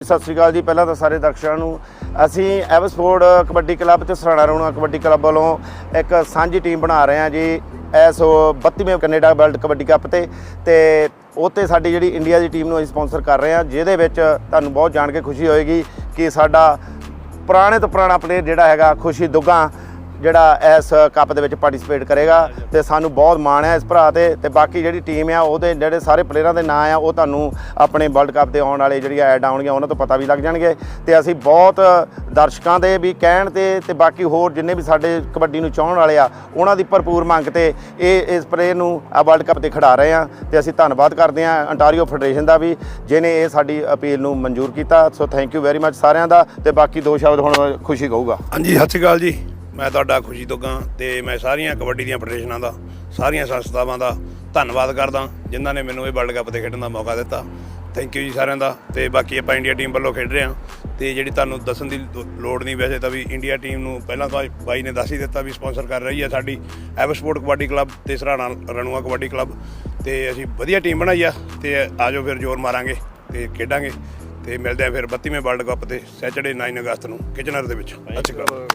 ਸਤਿ ਸ਼੍ਰੀ ਅਕਾਲ ਜੀ। ਪਹਿਲਾਂ ਤਾਂ ਸਾਰੇ ਦਰਸ਼ਕਾਂ ਨੂੰ ਅਸੀਂ ਐਵਸਪੋਰਟ ਕਬੱਡੀ ਕਲੱਬ ਤੇ ਸਰਾਣਾ ਰੋਣਾ ਕਬੱਡੀ ਕਲੱਬ ਵੱਲੋਂ ਇੱਕ ਸਾਂਝੀ ਟੀਮ ਬਣਾ ਰਹੇ ਹਾਂ ਜੀ ਐਸ 32ਵੇਂ ਕੈਨੇਡਾ ਵਰਲਡ ਕਬੱਡੀ ਕੱਪ ਤੇ। ਤੇ ਉਹ ਤੇ ਸਾਡੀ ਜਿਹੜੀ ਇੰਡੀਆ ਦੀ ਟੀਮ ਨੂੰ ਅਸੀਂ ਸਪਾਂਸਰ ਕਰ ਰਹੇ ਹਾਂ, ਜਿਹਦੇ ਵਿੱਚ ਤੁਹਾਨੂੰ ਬਹੁਤ ਜਾਣ ਕੇ ਖੁਸ਼ੀ ਹੋਏਗੀ ਕਿ ਸਾਡਾ ਪੁਰਾਣੇ ਤੋਂ ਪੁਰਾਣਾ ਪਲੇਅਰ ਜਿਹੜਾ ਹੈਗਾ ਖੁਸ਼ੀ ਦੁੱਗਾ ਜਿਹੜਾ ਇਸ ਕੱਪ ਦੇ ਵਿੱਚ ਪਾਰਟਿਸਿਪੇਟ ਕਰੇਗਾ ਤੇ ਸਾਨੂੰ ਬਹੁਤ ਮਾਣ ਹੈ ਇਸ ਭਰਾ ਤੇ ਤੇ ਬਾਕੀ ਜਿਹੜੀ ਟੀਮ ਆ, ਉਹਦੇ ਜਿਹੜੇ ਸਾਰੇ ਪਲੇਅਰਾਂ ਦੇ ਨਾਂ ਆ, ਉਹ ਤੁਹਾਨੂੰ ਆਪਣੇ ਵਰਲਡ ਕੱਪ ਦੇ ਆਉਣ ਵਾਲੇ ਜਿਹੜੀ ਐਡ ਆਉਣਗੀਆਂ, ਉਹਨਾਂ ਤੋਂ ਪਤਾ ਵੀ ਲੱਗ ਜਾਣਗੇ। ਤੇ ਅਸੀਂ ਬਹੁਤ ਦਰਸ਼ਕਾਂ ਦੇ ਵੀ ਕਹਿਣ ਤੇ ਤੇ ਬਾਕੀ ਹੋਰ ਜਿੰਨੇ ਵੀ ਸਾਡੇ ਕਬੱਡੀ ਨੂੰ ਚਾਹਣ ਵਾਲੇ ਆ, ਉਹਨਾਂ ਦੀ ਭਰਪੂਰ ਮੰਗ ਤੇ ਇਹ, ਇਸ ਪਲੇਅਰ ਨੂੰ ਆ ਵਰਲਡ ਕੱਪ ਤੇ ਖਿਡਾ ਰਹੇ ਆ। ਤੇ ਅਸੀਂ ਧੰਨਵਾਦ ਕਰਦੇ ਆ ਅੰਟਾਰੀਓ ਫੈਡਰੇਸ਼ਨ ਦਾ ਵੀ ਜਿਨੇ ਇਹ ਸਾਡੀ ਅਪੀਲ ਨੂੰ ਮਨਜ਼ੂਰ ਕੀਤਾ। So thank you very much ਸਾਰਿਆਂ ਦਾ, ਤੇ ਬਾਕੀ ਦੋ ਸ਼ਬਦ ਹੁਣ ਖੁਸ਼ੀ ਕਹੂਗਾ। ਹਾਂਜੀ, ਸਤਿ ਸ਼੍ਰੀ ਅਕਾਲ ਜੀ। ਮੈਂ ਤੁਹਾਡਾ ਖੁਸ਼ੀ ਦੁੱਗਾ ਤੇ ਮੈਂ ਸਾਰੀਆਂ ਕਬੱਡੀ ਦੀਆਂ ਫੈਡਰੇਸ਼ਨਾਂ ਦਾ ਸਾਰੀਆਂ ਸੰਸਥਾਵਾਂ ਦਾ ਧੰਨਵਾਦ ਕਰਦਾ। ਜਿਨ੍ਹਾਂ ਨੇ ਮੈਨੂੰ ਇਹ ਵਰਲਡ ਕੱਪ ਤੇ ਖੇਡਣ ਦਾ ਮੌਕਾ ਦਿੱਤਾ। ਥੈਂਕ ਯੂ ਜੀ ਸਾਰਿਆਂ ਦਾ। ਤੇ ਬਾਕੀ ਆਪਾਂ ਇੰਡੀਆ ਟੀਮ ਵੱਲੋਂ ਖੇਡ ਰਹੇ ਹਾਂ। ਤੇ ਜਿਹੜੀ ਤੁਹਾਨੂੰ ਦੱਸਣ ਦੀ ਲੋੜ ਨਹੀਂ ਵੈਸੇ ਤਾਂ ਵੀ ਇੰਡੀਆ ਟੀਮ ਨੂੰ ਪਹਿਲਾਂ ਤਾਂ ਬਾਈ ਨੇ ਦੱਸ ਹੀ ਦਿੱਤਾ ਵੀ ਸਪਾਂਸਰ ਕਰ ਰਹੀ ਹੈ ਸਾਡੀ ਐਵਸਪੋਰਟ ਕਬੱਡੀ ਕਲੱਬ ਤੇ ਸਰਾਣਾ ਰਣੂਆ ਕਬੱਡੀ ਕਲੱਬ ਤੇ ਅਸੀਂ ਵਧੀਆ ਟੀਮ ਬਣਾਈ ਆ। ਤੇ ਆਜੋ ਫਿਰ ਜ਼ੋਰ ਮਾਰਾਂਗੇ ਤੇ ਖੇਡਾਂਗੇ। ਤੇ ਮਿਲਦੇ ਆ ਫਿਰ 32ਵੇਂ ਵਰਲਡ ਕੱਪ ਤੇ ਸੈਚਰਡੇ 9 ਅਗਸਤ ਨੂੰ ਕਿਚਨਰ ਦੇ ਵਿੱਚ। ਅਕਾਲ।